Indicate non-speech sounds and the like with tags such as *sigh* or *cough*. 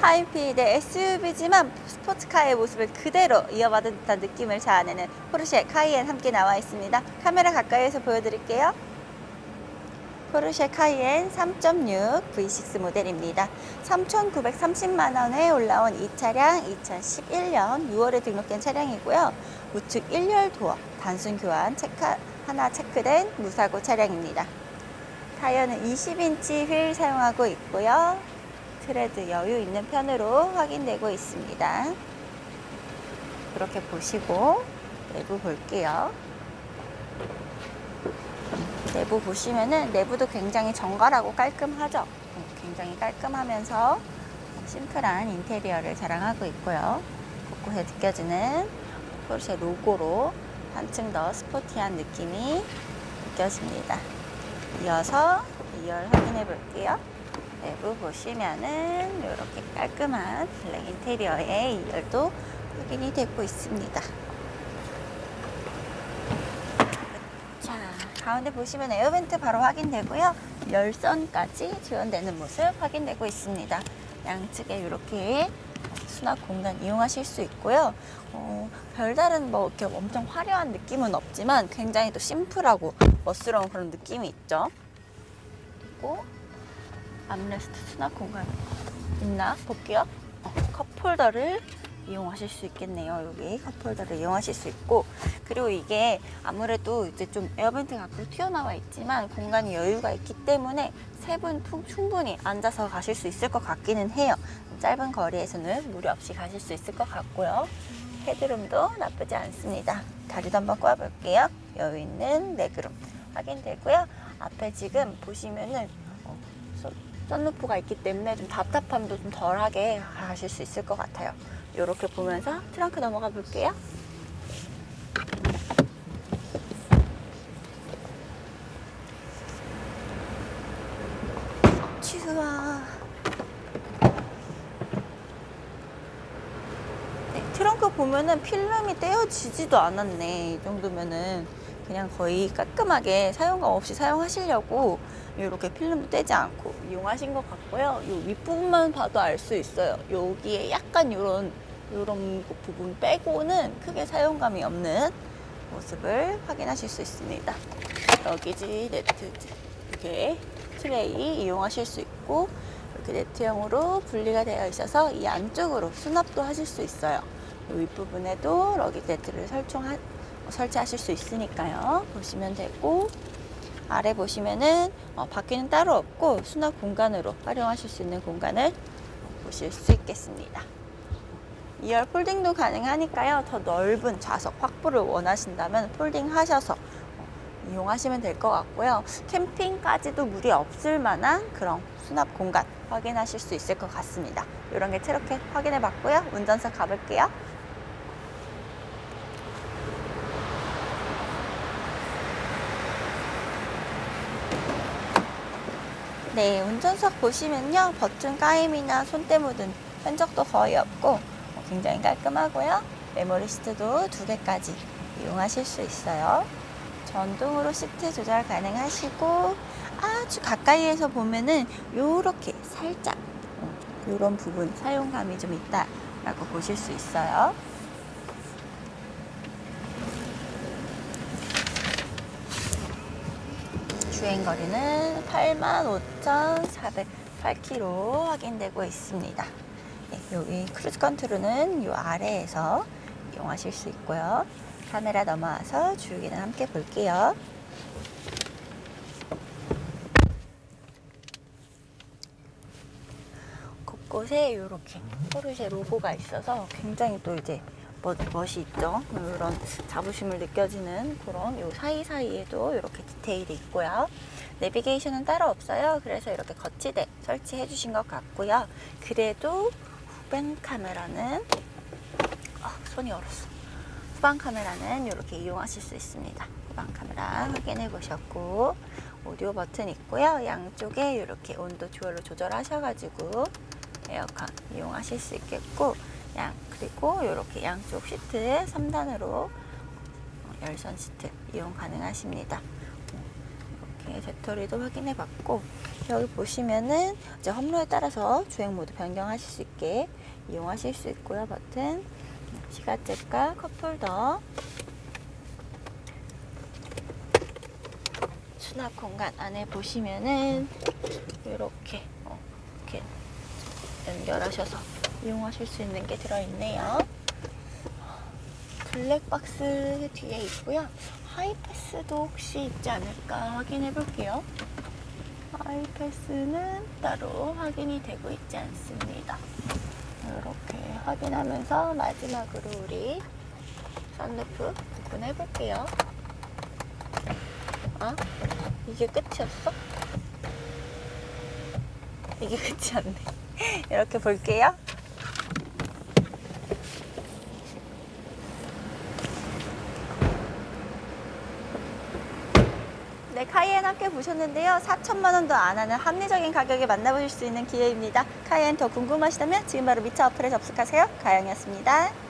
하이필드의 SUV지만 스포츠카의 모습을 그대로 이어받은 듯한 느낌을 자아내는 포르쉐 카이엔 함께 나와 있습니다. 카메라 가까이에서 보여드릴게요. 포르쉐 카이엔 3.6 V6 모델입니다. 3,930만 원에 올라온 이 차량 2011년 6월에 등록된 차량이고요. 우측 1열 도어 단순 교환 체크 하나 체크된 무사고 차량입니다. 타이어는 20인치 휠 사용하고 있고요. 트레드 여유 있는 편으로 확인되고 있습니다. 그렇게 보시고 내부 볼게요. 내부 보시면은 내부도 굉장히 정갈하고 깔끔하죠. 음, 굉장히 깔끔하면서 심플한 인테리어를 자랑하고 있고요. 곳곳에 느껴지는 포르쉐 로고로 한층 더 스포티한 느낌이 느껴집니다. 이어서 2열 확인해 볼게요. 내부 보시면은 이렇게 깔끔한 블랙 인테리어의 2열도 확인이 되고 있습니다. 자, 가운데 보시면 에어벤트 바로 확인되고요. 열선까지 지원되는 모습 확인되고 있습니다. 양측에 이렇게 수납 공간 이용하실 수 있고요. 어, 별다른 뭐 이렇게 엄청 화려한 느낌은 없지만 굉장히 또 심플하고 멋스러운 그런 느낌이 있죠. 그리고 암레스트 수납 공간 있나 볼게요. 어, 컵홀더를 이용하실 수 있겠네요. 여기 컵홀더를 이용하실 수 있고 그리고 이게 아무래도 이제 좀 에어벤트가 앞으로 튀어나와 있지만 공간이 여유가 있기 때문에 세 분 충분히 앉아서 가실 수 있을 것 같기는 해요. 짧은 거리에서는 무리 없이 가실 수 있을 것 같고요. 헤드룸도 나쁘지 않습니다. 다리도 한번 꽈볼게요. 여유 있는 레그룸 확인되고요. 앞에 지금 보시면은 선루프가 있기 때문에 좀 답답함도 좀 덜하게 가실 수 있을 것 같아요. 이렇게 보면서 트렁크 넘어가 볼게요. 취수와 네, 트렁크 보면은 필름이 떼어지지도 않았네. 이 정도면은 그냥 거의 깔끔하게 사용감 없이 사용하시려고 이렇게 필름도 떼지 않고 이용하신 것 같고요. 이 윗부분만 봐도 알 수 있어요. 여기에 약간 이런 이런 부분 빼고는 크게 사용감이 없는 모습을 확인하실 수 있습니다. 여기지 네트 이렇게 트레이 이용하실 수 있고 이렇게 네트형으로 분리가 되어 있어서 이 안쪽으로 수납도 하실 수 있어요. 이 윗부분에도 러기 네트를 설정하, 설치하실 수 있으니까요. 보시면 되고 아래 보시면은 어, 바퀴는 따로 없고 수납 공간으로 활용하실 수 있는 공간을 보실 수 있겠습니다. 2열 폴딩도 가능하니까요. 더 넓은 좌석 확보를 원하신다면 폴딩 하셔서 어, 이용하시면 될 것 같고요. 캠핑까지도 무리 없을 만한 그런 수납 공간 확인하실 수 있을 것 같습니다. 이런 게 트럭해 확인해 봤고요. 운전석 가볼게요. 네, 운전석 보시면요. 버튼 까임이나 손때 묻은 흔적도 거의 없고 어, 굉장히 깔끔하고요. 메모리 시트도 두 개까지 이용하실 수 있어요. 전동으로 시트 조절 가능하시고 아주 가까이에서 보면은 요렇게 살짝 이런 부분 사용감이 좀 있다라고 보실 수 있어요. 주행 거리는 85,408km 확인되고 있습니다. 네, 여기 크루즈 컨트롤은 이 아래에서 이용하실 수 있고요. 카메라 넘어와서 주유기는 함께 볼게요. 곳곳에 이렇게 포르쉐 로고가 있어서 굉장히 또 이제 멋, 멋이 있죠. 이런 자부심을 느껴지는 그런 요 사이사이에도 이렇게 디테일이 있고요. 내비게이션은 따로 없어요. 그래서 이렇게 거치대 설치해 주신 것 같고요. 그래도 후방 카메라는 아, 손이 얼었어. 후방 카메라는 이렇게 이용하실 수 있습니다. 후방 카메라 확인해 보셨고 오디오 버튼 있고요. 양쪽에 이렇게 온도 조절로 조절하셔가지고 에어컨 이용하실 수 있겠고 양 그리고 이렇게 양쪽 시트 3단으로 열선 시트 이용 가능하십니다. 네, 배터리도 확인해 봤고 여기 보시면은 이제 험로에 따라서 주행 모드 변경하실 수 있게 이용하실 수 있고요. 버튼 시가잭과 컵홀더 수납 공간 안에 보시면은 이렇게 어, 이렇게 연결하셔서 이용하실 수 있는 게 들어있네요. 블랙박스 뒤에 있고요. 하이패스도 혹시 있지 않을까 확인해 볼게요. 하이패스는 따로 확인이 되고 있지 않습니다. 이렇게 확인하면서 마지막으로 우리 썬루프 오픈해 볼게요. 아, 이게 끝이었어? 이게 *laughs* 끝이 안 돼. 이렇게 볼게요. 네, 카이엔 함께 보셨는데요. 4천만 원도 안 하는 합리적인 가격에 만나보실 수 있는 기회입니다. 카이엔 더 궁금하시다면 지금 바로 미차 어플에 접속하세요. 가영이었습니다.